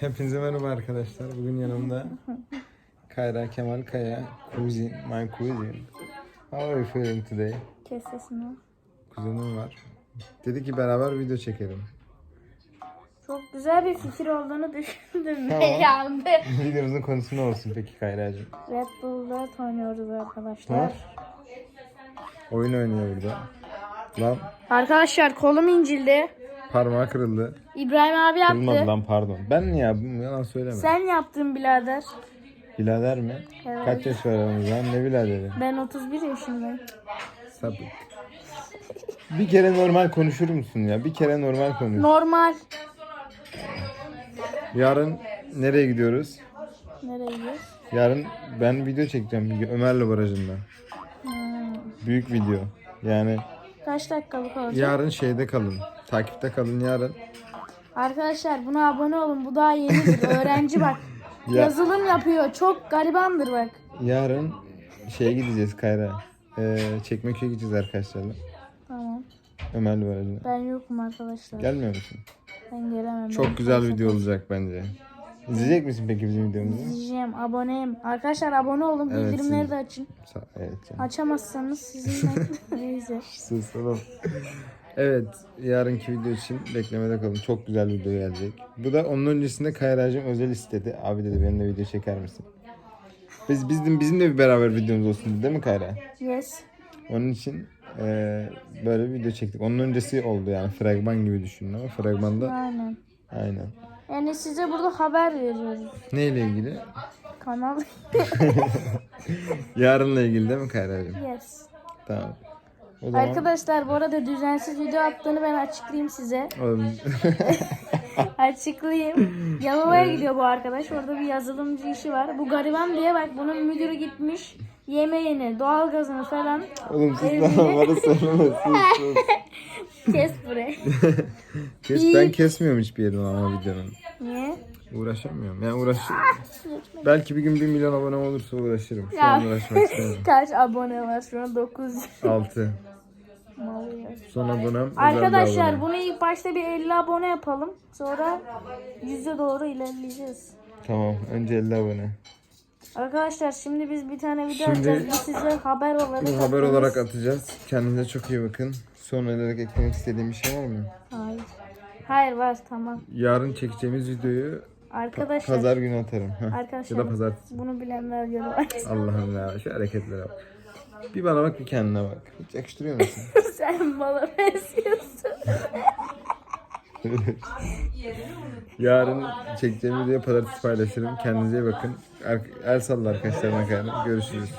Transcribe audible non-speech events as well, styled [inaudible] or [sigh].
Hepinize merhaba arkadaşlar. Bugün yanımda Kayra Kemal Kaya, cousin, my cousin. How are you feeling today? Kes sesini. Kuzenim var. Dedi ki beraber video çekelim. Çok güzel bir fikir olduğunu düşündüm Tamam. ve [laughs] yandı. Videomuzun konusu ne olsun peki Kayra'cığım? Red Bull 4 oynuyoruz arkadaşlar. Oyun oynuyor burada. Lan Arkadaşlar kolum incildi. Parmağı kırıldı. İbrahim abi Kırılmadı yaptı. lan pardon. Ben mi yaptım? Yalan söyleme. Sen yaptın birader. Birader mi? Evet. Kaç yaş var aramızda? Ne biraderi? Ben 31 yaşındayım. Sapık. Bir kere normal konuşur musun ya? Bir kere normal konuş. Normal. Yarın nereye gidiyoruz? Nereye gidiyoruz? Yarın ben video çekeceğim Ömer'le barajında. Hmm. Büyük video. Yani Kaç dakikalık olacak? yarın şeyde kalın. Takipte kalın yarın. Arkadaşlar buna abone olun. Bu daha yenidir. [laughs] Öğrenci bak. Ya- Yazılım yapıyor. Çok garibandır bak. Yarın şeye gideceğiz Kayra. Ee, Çekmeköy'e gideceğiz arkadaşlarla. Tamam. Ömer'le barajında. Ben yokum arkadaşlar. Gelmiyor musun? Ben gelemem. Çok Ben güzel video olacak bence. İzleyecek misin peki bizim videomuzu? İzleyeceğim, aboneyim. Arkadaşlar abone olun, Evet, bildirimleri siz- de açın. Evet canım. Açamazsanız sizinle [laughs] neyse. Sus oğlum. Evet, yarınki video için beklemede kalın. Çok güzel video gelecek. Bu da onun öncesinde Kayra'cığım özel istedi. Abi dedi benimle video çeker misin? Biz bizim bizim de bir beraber videomuz olsun dedi değil mi Kayra? Yes. Onun için eee, böyle bir video çektik. Onun öncesi oldu yani fragman gibi düşünün ama fragmanda Aynen. aynen. Yani size burada haber veriyoruz. Neyle ilgili? Kanal. [laughs] Yarınla ilgili değil mi Kayra'cığım? yes. Tamam. O zaman Arkadaşlar bu arada düzensiz video attığını ben açıklayayım size. [laughs] Açıklayayım. Yalova'ya gidiyor bu arkadaş. Orada bir yazılımcı işi var. Bu gariban diye bak bunun müdürü gitmiş. Yemeğini, doğalgazını falan oğlum lan bana söyleme [laughs] sus sus. [laughs] kes buraya. [laughs] Kes, ben kesmiyorum hiçbir yerini ama videonun. Niye? Uğraşamıyorum. Yani uğraş... Belki bir gün 1 milyon abone olursa uğraşırım. Şu an uğraşmak istemiyorum. [laughs] Kaç abone var şu an? 9 6. mal ya. Son abonem özel bir Arkadaşlar abone. bunu ilk başta bir 50 abone yapalım. Sonra 100'e doğru ilerleyeceğiz. Tamam. Önce 50 abone. Arkadaşlar şimdi biz bir tane video Şimdi- atacağız. Bu size haber olarak Bu haber atıyoruz. olarak atacağız. Kendinize çok iyi bakın. Son olarak eklemek istediğim bir şey var mı? Hayır. Hayır var tamam. Yarın çekeceğimiz videoyu Arkadaşlar. pazar günü atarım. Heh. Arkadaşlar. Ya da pazartesi. Bunu bilenler görür. [laughs] Allah'ım ya şu hareketlere bak. Bir bana bak bir kendine bak. Hiç yakıştırıyor musun? [laughs] Sen bana benziyorsun. [laughs] Yarın çekeceğim videoyu pazartesi paylaşırım. Kendinize iyi bakın. Er- El salla arkadaşlarına kadar. Görüşürüz.